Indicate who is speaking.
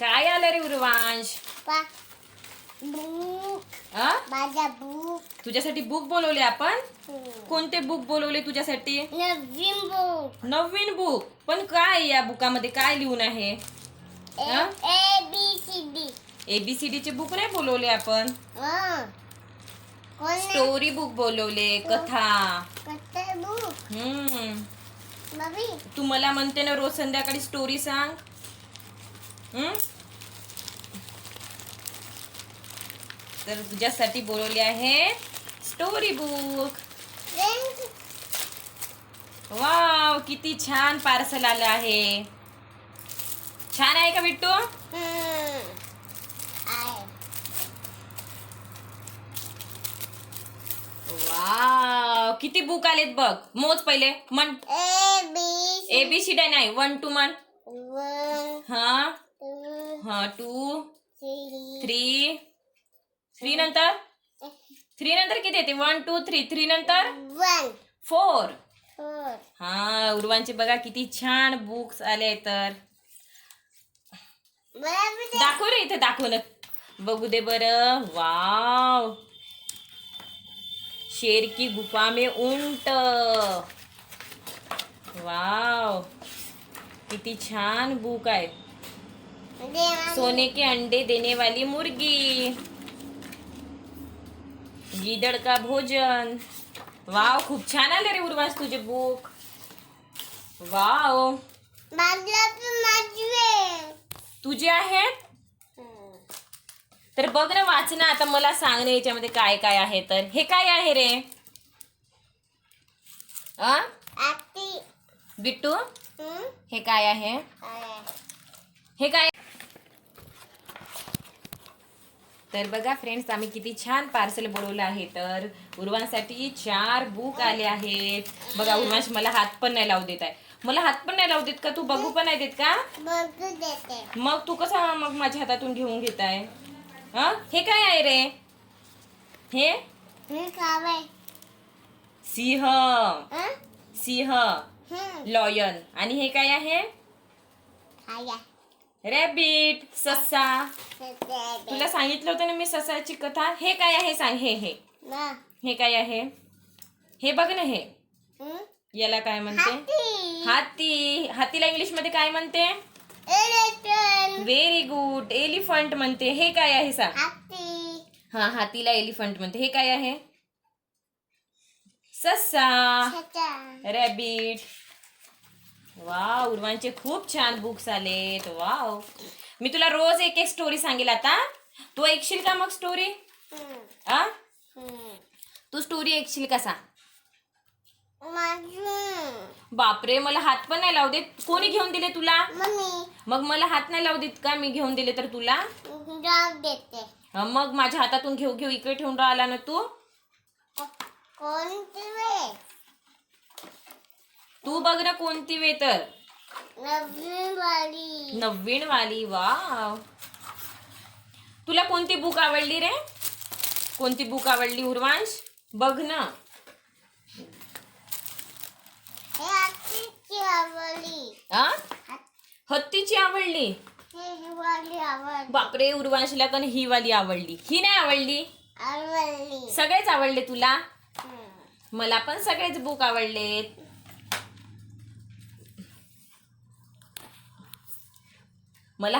Speaker 1: काय आलं रे उर्वांश?
Speaker 2: बुक
Speaker 1: आ?
Speaker 2: माझा बुक
Speaker 1: तुझ्यासाठी बुक बोलवले आपण? कोणते बुक बोलवले तुझ्यासाठी?
Speaker 2: नवीन बुक
Speaker 1: नवीन बुक पण काय या बुकामध्ये काय लिहून आहे? हा?
Speaker 2: A B C D
Speaker 1: ABCD चे बुक नाही बोलवले आपण?
Speaker 2: कोण
Speaker 1: स्टोरी बुक बोलवले कथा.
Speaker 2: कसे बुक
Speaker 1: हम्म.
Speaker 2: मम्मी.
Speaker 1: तू मला म्हणते ना रोज संध्याकाळी स्टोरी सांग. तर तुझ्यासाठी बोलवले आहे स्टोरी बुक वाव किती छान पार्सल आलं आहे. छान आहे का बिट्टू वाव किती बुक आलेत बघ. मोज पहिले म्हण.
Speaker 2: ए बी
Speaker 1: एबीसीडी नाही वन टू
Speaker 2: वन
Speaker 1: हा? हा टू
Speaker 2: थ्री
Speaker 1: थ्री नंतर? थ्री नंतर किती येते? वन टू थ्री थ्री नंतर? फोर हा उर्वांचे बघा किती छान बुक्स आले तर. दाखव रे इथे दाखव ना बघू दे बर. वाव शेर की गुफा में उंट वाव किती छान बुक आहे सोने के अंडे देने वाली मुर्गी। गीदड़ का भोजन। वाव खूप छान आले रे उर्वास तुझे बुक वाव. तुझे आहेत? तर बघ ना वाच ना आता मला सांग ना याच्यामध्ये काय काय आहे तर. हे काय आहे रे? आ बिट्टू? हे? काय आहे? हे काय तर बघा फ्रेंड्स आम्ही किती छान पार्सल बोलवलं आहे. तर उर्वांसाठी चार बुक आले आहेत. बघा उर्वांश मला हात पण नाही लावू देत आहे. मला हात पण नाही लावू देत का तू? बघू पण नाही देत का? मग तू कसा मग माझ्या हातातून घेऊन घेत आहे हा? हे काय आहे रे? हे? सिंह.
Speaker 2: हं?
Speaker 1: सिंह.
Speaker 2: हं.
Speaker 1: लॉयन. आणि हे काय आहे? रॅबिट ससा.
Speaker 2: तुला
Speaker 1: तुला सांगितलं होतं ना मी ससाची कथा? हे काय आहे सांग हे हे. हे काय आहे? हे बघ ना हे? याला काय म्हणते?
Speaker 2: हाती.
Speaker 1: हाती. हातीला इंग्लिशमध्ये काय म्हणते? व्हेरी गुड एलिफंट म्हणते. हे काय आहे सांग? हा हातीला एलिफंट म्हणते. हे काय आहे? ससा. रॅबिट वाव उर्वांचे खूप छान बुक्स आलेत. वाव मी तुला रोज एक एक स्टोरी सांगेल आता. तू ऐकशील का मग स्टोरी
Speaker 2: हं.
Speaker 1: आ. तू स्टोरी ऐकशील का सांग बापरे मला हात पण नाही लावू देत. कोणी घेऊन दिले तुला?
Speaker 2: मम्मी.
Speaker 1: मग मला हात नाही लावू देत का मी घेऊन दिले तर तुला? मग माझ्या हातातून घेऊ घेऊ इकडे ठेवून राहिला ना तू?
Speaker 2: कोणती वे
Speaker 1: तू बघ ना कोणती वे तर
Speaker 2: नवीन वाली
Speaker 1: नवीन वाली वाव. तुला कोणती बुक आवडली रे? कोणती बुक आवडली उर्वांश? बघ ना.
Speaker 2: आवडली.
Speaker 1: आ? हत्तीची आवडली?
Speaker 2: हे वाली
Speaker 1: बापरे उर्वांशला पण ही वाली आवडली. ही नाही आवडली?
Speaker 2: आवडली.
Speaker 1: सगळेच आवडले तुला. मला पण सगळेच बुक आवडलेत. मला